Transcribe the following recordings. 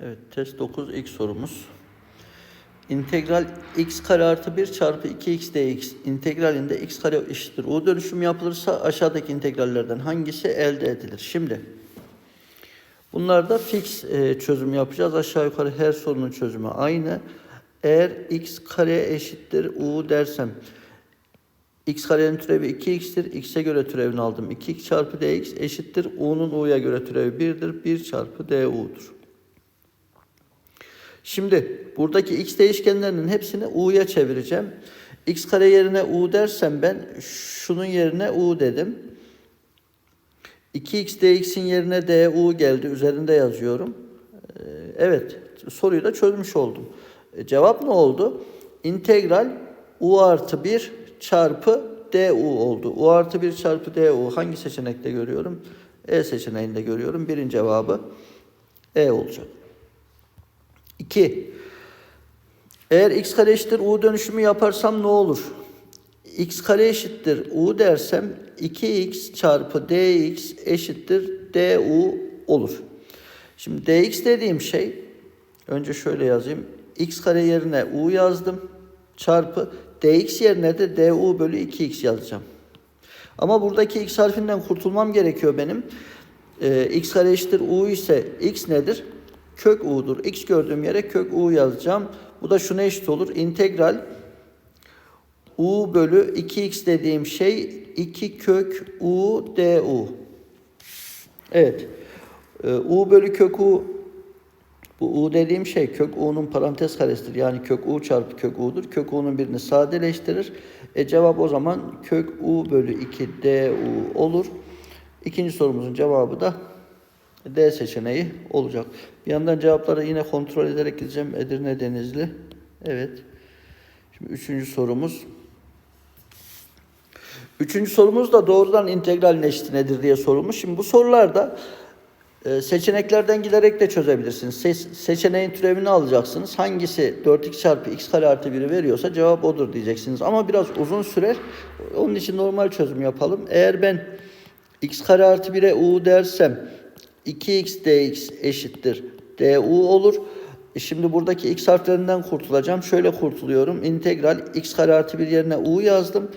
Evet test 9 ilk sorumuz. İntegral x kare artı 1 çarpı 2x dx integralinde x kare eşittir. U dönüşümü yapılırsa aşağıdaki integrallerden hangisi elde edilir? Şimdi bunlarda fix e, çözüm yapacağız. Aşağı yukarı her sorunun çözümü aynı. Eğer x kare eşittir u dersem x karenin türevi 2x'tir. x'e göre türevini aldım. 2x çarpı dx eşittir. u'nun u'ya göre türevi 1'dir. 1 çarpı du'dur. Şimdi buradaki x değişkenlerinin hepsini u'ya çevireceğim. x kare yerine u dersem ben şunun yerine u dedim. 2x dx'in yerine du geldi. Üzerinde yazıyorum. Ee, Evet soruyu da çözmüş oldum. E, Cevap ne oldu? İntegral u artı 1 çarpı du oldu. u artı 1 çarpı du hangi seçenekte görüyorum? E seçeneğinde görüyorum. Birin cevabı E olacak. 2. Eğer x kare eşittir u dönüşümü yaparsam ne olur? x kare eşittir u dersem 2x çarpı dx eşittir du olur. Şimdi dx dediğim şey önce şöyle yazayım. x kare yerine u yazdım. Çarpı dx yerine de du bölü 2x yazacağım. Ama buradaki x harfinden kurtulmam gerekiyor benim. Ee, x kare eşittir u ise x nedir? Kök u'dur. x gördüğüm yere kök u yazacağım. Bu da şuna eşit olur. İntegral u bölü 2x dediğim şey 2 kök u du. Evet. Ee, u bölü kök u bu u dediğim şey kök u'nun parantez karesidir. Yani kök u çarpı kök u'dur. Kök u'nun birini sadeleştirir. E cevap o zaman kök u bölü 2 du olur. İkinci sorumuzun cevabı da D seçeneği olacak. Bir yandan cevapları yine kontrol ederek gideceğim. Edirne Denizli. Evet. Şimdi üçüncü sorumuz. Üçüncü sorumuz da doğrudan integral eşit nedir diye sorulmuş. Şimdi bu sorularda e, seçeneklerden giderek de çözebilirsiniz. Se- seçeneğin türevini alacaksınız. Hangisi 4x çarpı x kare artı 1'i veriyorsa cevap odur diyeceksiniz. Ama biraz uzun sürer. Onun için normal çözüm yapalım. Eğer ben x kare artı 1'e u dersem 2x dx eşittir du olur. E Şimdi buradaki x harflerinden kurtulacağım. Şöyle kurtuluyorum. İntegral x kare artı 1 yerine u yazdım.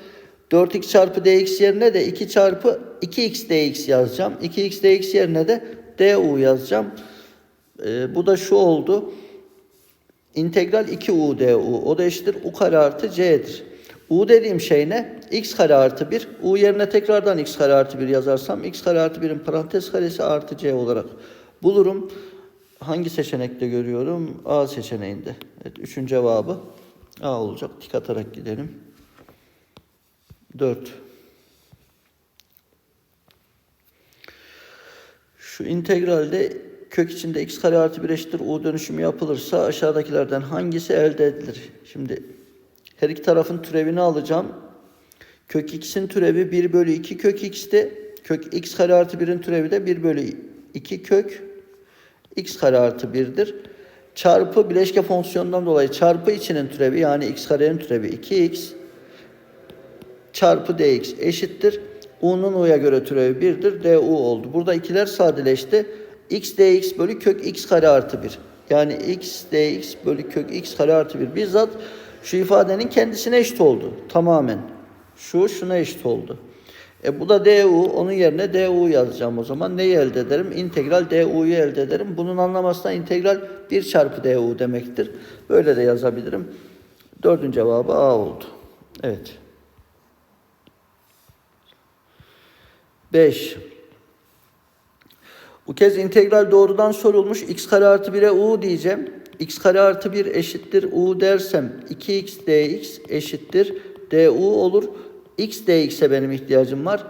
4x çarpı dx yerine de 2 çarpı 2x dx yazacağım. 2x dx yerine de du yazacağım. E, bu da şu oldu. İntegral 2u du. O da eşittir u kare artı c'dir. U dediğim şey ne? x kare artı 1. u yerine tekrardan x kare artı 1 yazarsam x kare artı 1'in parantez karesi artı c olarak bulurum. Hangi seçenekte görüyorum? A seçeneğinde. Evet, üçün cevabı A olacak. Tik atarak gidelim. 4. Şu integralde kök içinde x kare artı 1 eşittir u dönüşümü yapılırsa aşağıdakilerden hangisi elde edilir? Şimdi her iki tarafın türevini alacağım. Kök x'in türevi 1 bölü 2 kök x'ti. Kök x kare artı 1'in türevi de 1 bölü 2 kök x kare artı 1'dir. Çarpı bileşke fonksiyonundan dolayı çarpı içinin türevi yani x karenin türevi 2x çarpı dx eşittir. u'nun u'ya göre türevi 1'dir. du oldu. Burada ikiler sadeleşti. x dx bölü kök x kare artı 1. Yani x dx bölü kök x kare artı 1. Bizzat şu ifadenin kendisine eşit oldu. Tamamen. Şu şuna eşit oldu. E bu da du. Onun yerine du yazacağım o zaman. Neyi elde ederim? İntegral du'yu elde ederim. Bunun anlamasına integral 1 çarpı du demektir. Böyle de yazabilirim. Dördüncü cevabı A oldu. Evet. 5. Bu kez integral doğrudan sorulmuş. x kare artı 1'e u diyeceğim. X kare artı 1 eşittir u dersem 2x dx eşittir du olur. x dx'e benim ihtiyacım var.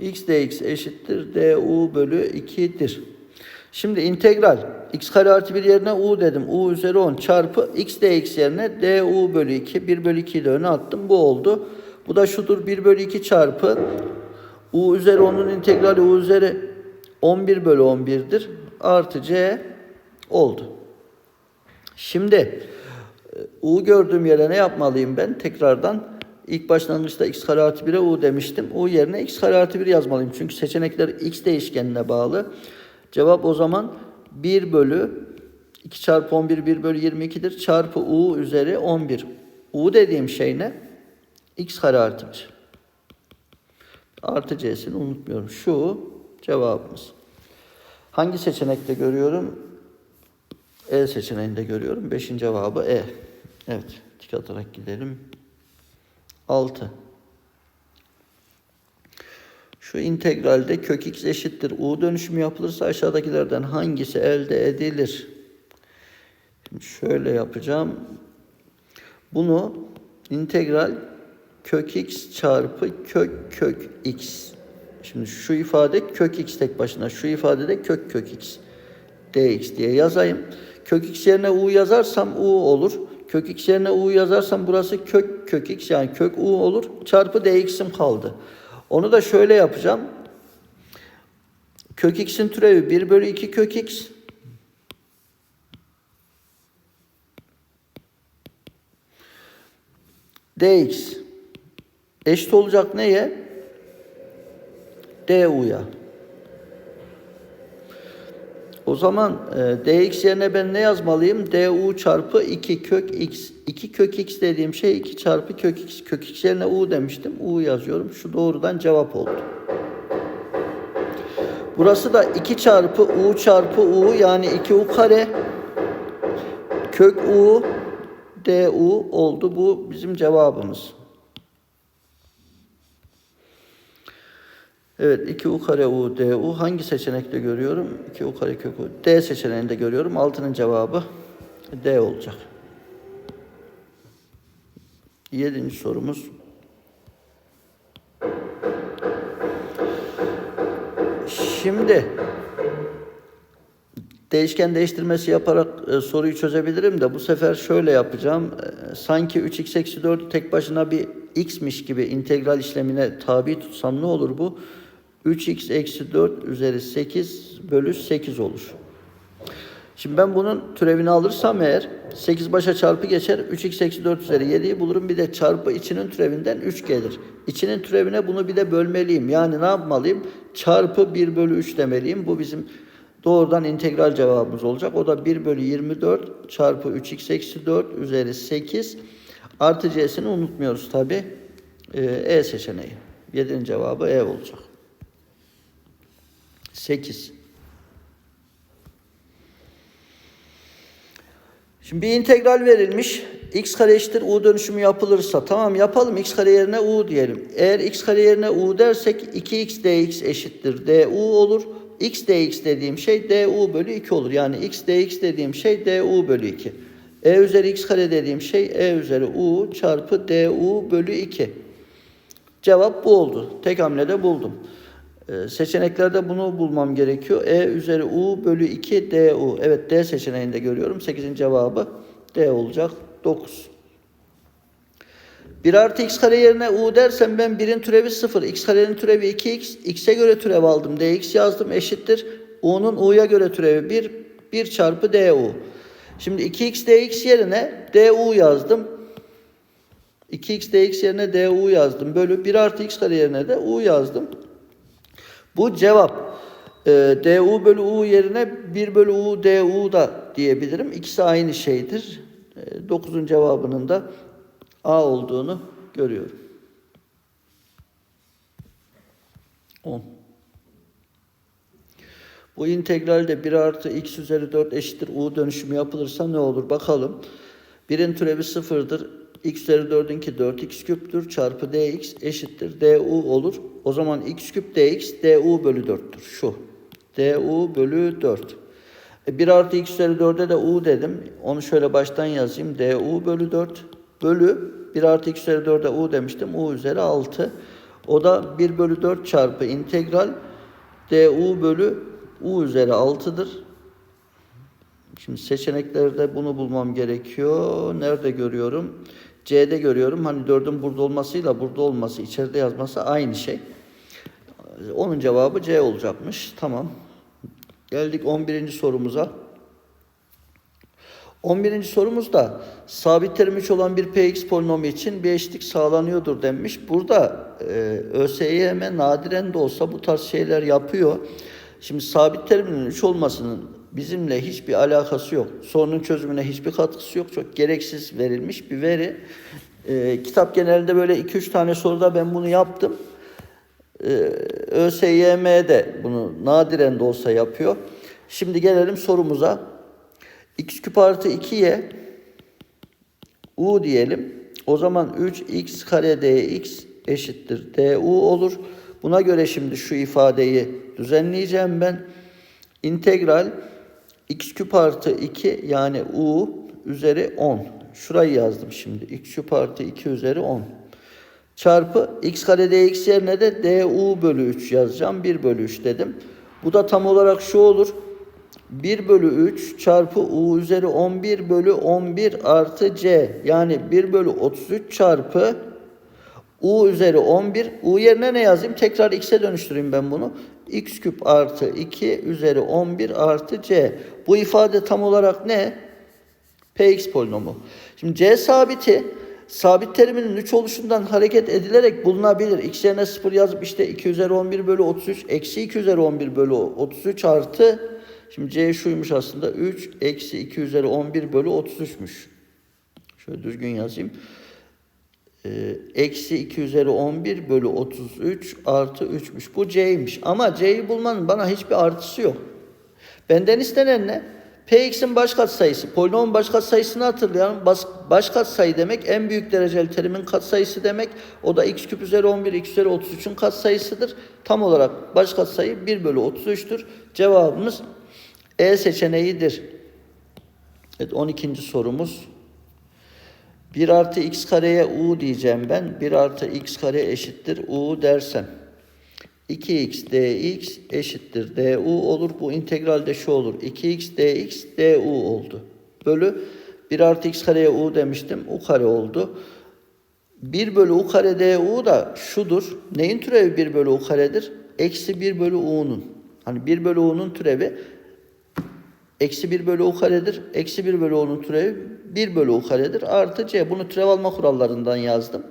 x dx eşittir du bölü 2'dir. Şimdi integral x kare artı 1 yerine u dedim. u üzeri 10 çarpı x dx yerine du bölü 2. 1 bölü 2'yi de öne attım. Bu oldu. Bu da şudur 1 bölü 2 çarpı u üzeri 10'un integrali u üzeri 11 bölü 11'dir. Artı c oldu. Şimdi e, u gördüğüm yere ne yapmalıyım ben? Tekrardan ilk başlangıçta x kare artı 1'e u demiştim. u yerine x kare artı 1 yazmalıyım. Çünkü seçenekler x değişkenine bağlı. Cevap o zaman 1 bölü 2 çarpı 11 1 bölü 22'dir. Çarpı u üzeri 11. u dediğim şey ne? x kare artı 1. Artı c'sini unutmuyorum. Şu cevabımız. Hangi seçenekte görüyorum? E seçeneğinde görüyorum. Beşin cevabı E. Evet. Tik atarak gidelim. 6. Şu integralde kök x eşittir. U dönüşümü yapılırsa aşağıdakilerden hangisi elde edilir? Şimdi şöyle yapacağım. Bunu integral kök x çarpı kök kök x. Şimdi şu ifade kök x tek başına. Şu ifade de kök kök x. dx diye yazayım. Kök x yerine u yazarsam u olur. Kök x yerine u yazarsam burası kök kök x yani kök u olur. Çarpı dx'im kaldı. Onu da şöyle yapacağım. Kök x'in türevi 1 bölü 2 kök x. dx eşit olacak neye? du'ya. O zaman e, dx yerine ben ne yazmalıyım? du çarpı 2 kök x. 2 kök x dediğim şey 2 çarpı kök x. Kök x yerine u demiştim. u yazıyorum. Şu doğrudan cevap oldu. Burası da 2 çarpı u çarpı u yani 2u kare kök u du oldu. Bu bizim cevabımız. Evet 2u kare u du hangi seçenekte görüyorum? 2u kare kök u. D seçeneğinde görüyorum. Altının cevabı D olacak. Yedinci sorumuz. Şimdi değişken değiştirmesi yaparak e, soruyu çözebilirim de bu sefer şöyle yapacağım. E, sanki 3x eksi 4'ü tek başına bir x'miş gibi integral işlemine tabi tutsam ne olur bu? 3x eksi 4 üzeri 8 bölü 8 olur. Şimdi ben bunun türevini alırsam eğer 8 başa çarpı geçer. 3x eksi 4 üzeri 7'yi bulurum. Bir de çarpı içinin türevinden 3 gelir. İçinin türevine bunu bir de bölmeliyim. Yani ne yapmalıyım? Çarpı 1 bölü 3 demeliyim. Bu bizim doğrudan integral cevabımız olacak. O da 1 bölü 24 çarpı 3x eksi 4 üzeri 8 artı c'sini unutmuyoruz tabi. Ee, e seçeneği. 7'nin cevabı E olacak. 8. Şimdi bir integral verilmiş. x kare eşittir u dönüşümü yapılırsa tamam yapalım x kare yerine u diyelim. Eğer x kare yerine u dersek 2x dx eşittir du olur. x dx dediğim şey du bölü 2 olur. Yani x dx dediğim şey du bölü 2. e üzeri x kare dediğim şey e üzeri u çarpı du bölü 2. Cevap bu oldu. Tek hamlede buldum. Ee, seçeneklerde bunu bulmam gerekiyor. E üzeri U bölü 2 DU. Evet D seçeneğinde görüyorum. 8'in cevabı D olacak. 9. 1 artı x kare yerine u dersem ben 1'in türevi 0. x karenin türevi 2x. x'e göre türev aldım. dx yazdım eşittir. u'nun u'ya göre türevi 1. 1 çarpı du. Şimdi 2x dx yerine du yazdım. 2x dx yerine du yazdım. Bölü 1 artı x kare yerine de u yazdım. Bu cevap. E, du bölü u yerine 1 bölü u du da diyebilirim. İkisi aynı şeydir. E, 9'un cevabının da A olduğunu görüyorum. 10. Bu integralde 1 artı x üzeri 4 eşittir u dönüşümü yapılırsa ne olur bakalım. 1'in türevi sıfırdır x üzeri 4'ünki 4x küptür çarpı dx eşittir du olur. O zaman x küp dx du bölü 4'tür. Şu. du bölü 4. E 1 artı x üzeri 4'e de u dedim. Onu şöyle baştan yazayım. du bölü 4 bölü 1 artı x üzeri 4'e u demiştim. u üzeri 6. O da 1 bölü 4 çarpı integral du bölü u üzeri 6'dır. Şimdi seçeneklerde bunu bulmam gerekiyor. Nerede görüyorum? C'de görüyorum. Hani 4'ün burada olmasıyla burada olması, içeride yazması aynı şey. Onun cevabı C olacakmış. Tamam. Geldik 11. sorumuza. 11. sorumuzda sabit terim 3 olan bir px polinomu için bir eşitlik sağlanıyordur denmiş. Burada e, ÖSYM nadiren de olsa bu tarz şeyler yapıyor. Şimdi sabit terimin 3 olmasının bizimle hiçbir alakası yok. Sorunun çözümüne hiçbir katkısı yok. Çok gereksiz verilmiş bir veri. Ee, kitap genelinde böyle 2-3 tane soruda ben bunu yaptım. Ee, ÖSYM de bunu nadiren de olsa yapıyor. Şimdi gelelim sorumuza. x küp artı 2y u diyelim. O zaman 3x kare dx eşittir du olur. Buna göre şimdi şu ifadeyi düzenleyeceğim ben. İntegral x küp artı 2 yani u üzeri 10. Şurayı yazdım şimdi. x küp artı 2 üzeri 10. Çarpı x kare dx yerine de du bölü 3 yazacağım. 1 bölü 3 dedim. Bu da tam olarak şu olur. 1 bölü 3 çarpı u üzeri 11 bölü 11 artı c. Yani 1 bölü 33 çarpı u üzeri 11. u yerine ne yazayım? Tekrar x'e dönüştüreyim ben bunu. X küp artı 2 üzeri 11 artı c. Bu ifade tam olarak ne? px polinomu. Şimdi c sabiti sabit teriminin 3 oluşundan hareket edilerek bulunabilir. x yerine 0 yazıp işte 2 üzeri 11 bölü 33 eksi 2 üzeri 11 bölü 33 artı Şimdi c şuymuş aslında 3 eksi 2 üzeri 11 bölü 33'müş. Şöyle düzgün yazayım. Ee, eksi 2 üzeri 11 bölü 33 artı 3'müş. Bu c'ymiş. Ama c'yi bulmanın bana hiçbir artısı yok. Benden istenen ne? Px'in baş katsayısı. Polinomun baş katsayısını hatırlayalım. Baş, baş katsayı demek en büyük dereceli terimin katsayısı demek. O da x küp üzeri 11, x üzeri 33'ün katsayısıdır. Tam olarak baş katsayı 1 bölü 33'tür. Cevabımız E seçeneğidir. Evet 12. sorumuz. 1 artı x kareye u diyeceğim ben. 1 artı x kare eşittir u dersem. 2x dx eşittir du olur. Bu integralde şu olur. 2x dx du oldu. Bölü 1 artı x kareye u demiştim. u kare oldu. 1 bölü u kare du da şudur. Neyin türevi 1 bölü u karedir? Eksi 1 bölü u'nun. Hani 1 bölü u'nun türevi Eksi 1 bölü u karedir. Eksi 1 bölü u'nun türevi 1 bölü u karedir. Artı c. Bunu türev alma kurallarından yazdım.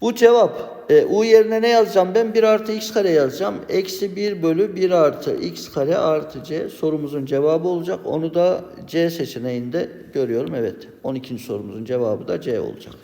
Bu cevap. E, u yerine ne yazacağım ben? 1 artı x kare yazacağım. Eksi 1 bölü 1 artı x kare artı c sorumuzun cevabı olacak. Onu da c seçeneğinde görüyorum. Evet. 12. sorumuzun cevabı da c olacak.